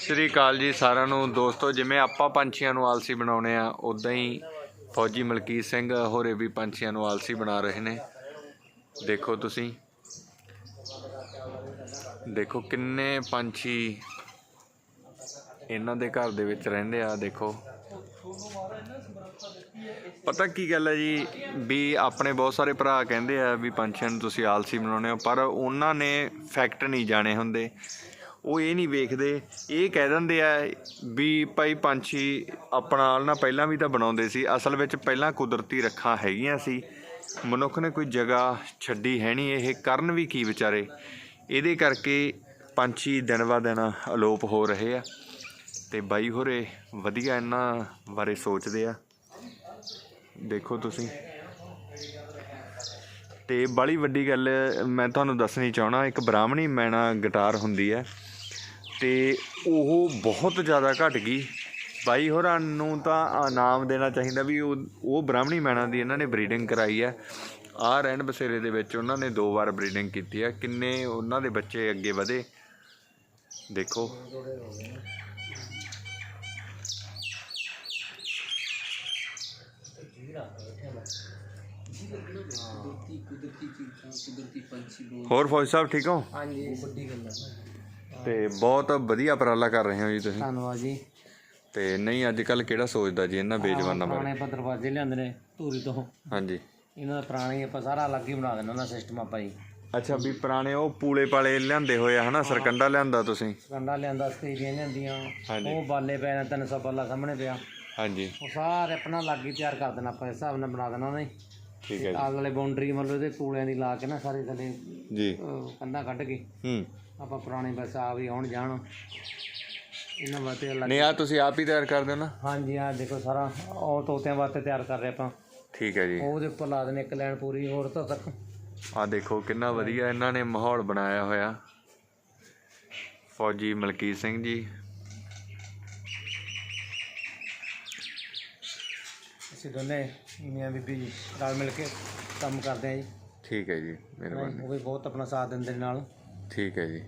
ਸ਼੍ਰੀ ਅਕਾਲ ਜੀ ਸਾਰਿਆਂ ਨੂੰ। ਦੋਸਤੋ, ਜਿਵੇਂ ਆਪਾਂ ਪੰਛੀਆਂ ਨੂੰ ਆਲਸੀ ਬਣਾਉਣੇ ਆ ਉਦਾਂ ਹੀ ਫੌਜੀ ਮਲਕੀਤ ਸਿੰਘ ਹੋਰੇ ਵੀ ਪੰਛੀਆਂ ਨੂੰ ਆਲਸੀ ਬਣਾ ਰਹੇ ਨੇ। ਦੇਖੋ ਤੁਸੀਂ। ਦੇਖੋ ਕਿੰਨੇ ਪੰਛੀ ਇਹਨਾਂ ਦੇ ਘਰ ਦੇ ਵਿੱਚ ਰਹਿੰਦੇ ਆ, ਦੇਖੋ। ਪਤਾ ਕੀ ਗੱਲ ਹੈ ਜੀ, ਵੀ ਆਪਣੇ ਬਹੁਤ ਸਾਰੇ ਭਰਾ ਕਹਿੰਦੇ ਆ ਵੀ ਪੰਛੀਆਂ ਨੂੰ ਤੁਸੀਂ ਆਲਸੀ ਬਣਾਉਂਦੇ ਹੋ, ਪਰ ਉਹਨਾਂ ਨੇ ਫੈਕਟ ਨਹੀਂ ਜਾਣੇ ਹੁੰਦੇ। ਉਹ ਇਹ ਨਹੀਂ ਵੇਖਦੇ। ਇਹ ਕਹਿ ਦਿੰਦੇ ਆ ਵੀ ਭਾਈ ਪੰਛੀ ਆਪਣਾ ਆਲਣਾ ਪਹਿਲਾਂ ਵੀ ਤਾਂ ਬਣਾਉਂਦੇ ਸੀ। ਅਸਲ ਵਿੱਚ ਪਹਿਲਾਂ ਕੁਦਰਤੀ ਰੱਖਾਂ ਹੈਗੀਆਂ ਸੀ। ਮਨੁੱਖ ਨੇ ਕੋਈ ਜਗ੍ਹਾ ਛੱਡੀ ਹੈ ਨਹੀਂ। ਇਹ ਕਰਨ ਵੀ ਕੀ ਵਿਚਾਰੇ? ਇਹਦੇ ਕਰਕੇ ਪੰਛੀ ਦਿਨ ਬ ਦਿਨ ਅਲੋਪ ਹੋ ਰਹੇ ਆ। ਤੇ ਬਾਈ ਹੋਰੇ ਵਧੀਆ ਇਹਨਾਂ ਬਾਰੇ ਸੋਚਦੇ ਆ। ਦੇਖੋ ਤੁਸੀਂ। ਤੇ ਬੜੀ ਵੱਡੀ ਗੱਲ ਮੈਂ ਤੁਹਾਨੂੰ ਦੱਸਣੀ ਚਾਹਣਾ ਇੱਕ ਬ੍ਰਾਹਮਣੀ ਮੈਨਾ ਗਿਟਾਰ ਹੁੰਦੀ ਹੈ। ਤੇ ਉਹ ਬਹੁਤ ਜ਼ਿਆਦਾ ਘਟ ਗਈ। ਬਾਈ ਹੋਰਾਂ ਨੂੰ ਤਾਂ ਇਨਾਮ ਦੇਣਾ ਚਾਹੀਦਾ ਵੀ ਉਹ ਉਹ ਬ੍ਰਾਹਮਣੀ ਮੈਨਾ ਦੀ ਇਹਨਾਂ ਨੇ ਬਰੀਡਿੰਗ ਕਰਾਈ ਹੈ ਆਹ ਰਹਿਣ ਬਸੇਰੇ ਦੇ ਵਿੱਚ ਉਹਨਾਂ ਨੇ ਦੋ ਵਾਰ ਬਰੀਡਿੰਗ ਕੀਤੀ ਹੈ ਕਿੰਨੇ ਉਹਨਾਂ ਦੇ ਬੱਚੇ ਅੱਗੇ ਵਧੇ? ਦੇਖੋ। ਹੋਰ ਫੌਜ ਸਾਹਿਬ ਠੀਕ ਹੋ? ਹਾਂਜੀ ਵੱਡੀ ਗੱਲ ਹੈ। ਤੇ ਬਹੁਤ ਵਧੀਆ ਉਪਰਾਲਾ ਕਰ ਰਹੇ ਹੋ ਜੀ ਤੁਸੀਂ। ਧੰਨਵਾਦ ਜੀ। ਤੇ ਨਹੀਂ ਅੱਜ ਕੱਲ ਕਿਹੜਾ ਸੋਚਦਾ ਜੀ ਇਹਨਾਂ ਬੇਜਵਾਨਾਂ ਬਾਰੇ? ਪੁਰਾਣੇ ਆਪਾਂ ਦਰਵਾਜ਼ੇ ਲਿਆਂਦੇ ਨੇ ਧੂਰੀ ਤੋਂ। ਹਾਂਜੀ। ਇਹਨਾਂ ਦਾ ਪੁਰਾਣੇ ਆਪਾਂ ਸਾਰਾ ਅਲੱਗ ਹੀ ਬਣਾ ਦੇਣਾ ਨਾ ਸਿਸਟਮ ਆਪਾਂ ਜੀ। ਅੱਛਾ ਵੀ ਪੁਰਾਣੇ ਉਹ ਪੂਲੇ ਪਾਲੇ ਲਿਆਂਦੇ ਹੋਏ ਆ ਹਨਾ? ਸਰਕੰਡਾ ਲਿਆਂਦਾ ਤੁਸੀਂ? ਕੰਡਾ ਲਿਆਂਦਾ ਸਟੇਰੀਆਂ ਲਿਆਂਦੀਆਂ। ਹਾਂਜੀ। ਉਹ ਬਾਲੇ ਪਏ ਨੇ 300 ਬਾਲਾ ਸਾਹਮਣੇ ਪਿਆ। ਹਾਂਜੀ। ਉਹ ਸਾਰੇ ਆਪਣਾ ਅਲੱਗ ਹੀ ਤਿਆਰ ਕਰ ਦੇਣਾ ਆਪਾਂ ਇਸ ਹਿਸਾਬ ਨਾਲ ਬਣਾ ਦੇਣਾ ਉਹਨੇ। ਠੀਕ ਹੈ ਆਲ ਵਾਲੇ ਬਾਉਂਡਰੀ ਮਤਲਬ ਇਹਦੇ ਪੂਲਿਆਂ ਦੀ ਲਾ ਕੇ ਨਾ ਸਾਰੇ ਥੱਲੇ ਜੀ। ਜੀ ਕੰਧਾਂ ਕੱਢ ਕੇ। ਹੂੰ। ਆਪਾਂ ਪੁਰਾਣੇ ਬਸ ਆ ਵੀ ਆਉਣ ਜਾਣ। ਇਹਨਾਂ ਵਾਸਤੇ ਅਲੱਗ ਨਹੀਂ ਆ ਤੁਸੀਂ ਆਪ ਹੀ ਤਿਆਰ ਕਰਦੇ ਹੋ ਨਾ? ਹਾਂਜੀ ਆ ਦੇਖੋ ਸਾਰਾ ਉਹ ਤੋਤਿਆਂ ਵਾਸਤੇ ਤਿਆਰ ਕਰ ਰਹੇ ਆਪਾਂ। ਠੀਕ ਹੈ ਜੀ। ਉਹਦੇ ਉੱਪਰ ਲਾ ਦੇਣੇ ਇੱਕ ਲਾਈਨ ਪੂਰੀ ਹੋਰ ਤਾਂ ਤੱਕ। ਆ ਦੇਖੋ ਕਿੰਨਾ ਵਧੀਆ ਇਹਨਾਂ ਨੇ ਮਾਹੌਲ ਬਣਾਇਆ ਹੋਇਆ। ਫੌਜੀ ਮਲਕੀਤ ਸਿੰਘ ਜੀ। ਅਸੀਂ ਦੋਨੇ ਮੀਆਂ ਬੀਬੀ ਰਲ ਮਿਲ ਕੇ ਕੰਮ ਕਰਦੇ ਆ ਜੀ। ਠੀਕ ਹੈ ਜੀ ਮਿਹਰਬਾਨੀ। ਉਹ ਵੀ ਬਹੁਤ ਆਪਣਾ ਸਾਥ ਦਿੰਦੇ ਨੇ ਨਾਲ। ਠੀਕ ਹੈ ਜੀ।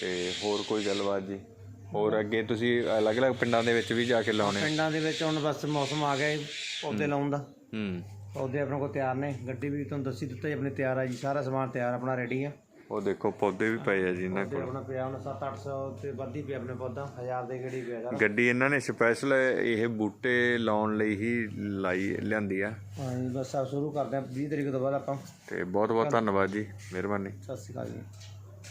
ਤੇ ਹੋਰ ਕੋਈ ਗੱਲਬਾਤ ਜੀ? ਹੋਰ ਅੱਗੇ ਤੁਸੀਂ ਅਲੱਗ-ਅਲੱਗ ਪਿੰਡਾਂ ਦੇ ਵਿੱਚ ਵੀ ਜਾ ਕੇ ਲਾਉਣੇ? ਪਿੰਡਾਂ ਦੇ ਵਿੱਚ ਹੁਣ ਬਸ ਮੌਸਮ ਆ ਗਿਆ ਪੌਦੇ ਲਾਉਣ ਦਾ। ਹੂੰ। ਪੌਦੇ ਆਪਣੇ ਕੋਲ ਤਿਆਰ ਨੇ ਗੱਡੀ ਵੀ ਤੁਹਾਨੂੰ ਦੱਸੀ ਦਿੱਤਾ ਜੀ ਆਪਣੀ ਤਿਆਰ ਆ ਜੀ ਸਾਰਾ ਸਮਾਨ ਤਿਆਰ ਆਪਣਾ ਰੈਡੀ ਆ। ਉਹ ਦੇਖੋ ਪੌਦੇ ਵੀ ਪਏ ਆ ਜੀ ਇਹਨਾਂ ਕੋਲ। ਆਪਣਾ ਪਿਆ ਹੁਣ 7-800 ਤੇ ਵੱਧ ਹੀ ਪਿਆ ਆਪਣੇ ਪੌਦਾ 1000 ਦੇ ਗੇੜੀ ਪਿਆ ਸਾਰਾ ਗੱਡੀ ਇਹਨਾਂ ਨੇ ਸਪੈਸ਼ਲ ਇਹ ਬੂਟੇ ਲਾਉਣ ਲਈ ਹੀ ਲਾਈ ਲਿਆਂਦੀ ਆ। ਹਾਂਜੀ ਬਸ ਆ ਸ਼ੁਰੂ ਕਰਦੇ ਆ 20 ਤਰੀਕ ਤੋਂ ਬਾਅਦ ਆਪਾਂ। ਤੇ ਬਹੁਤ ਬਹੁਤ ਧੰਨਵਾਦ ਜੀ ਮਿਹਰਬਾਨੀ। ਸਤਿ ਸ਼੍ਰੀ ਅਕਾਲ ਜੀ।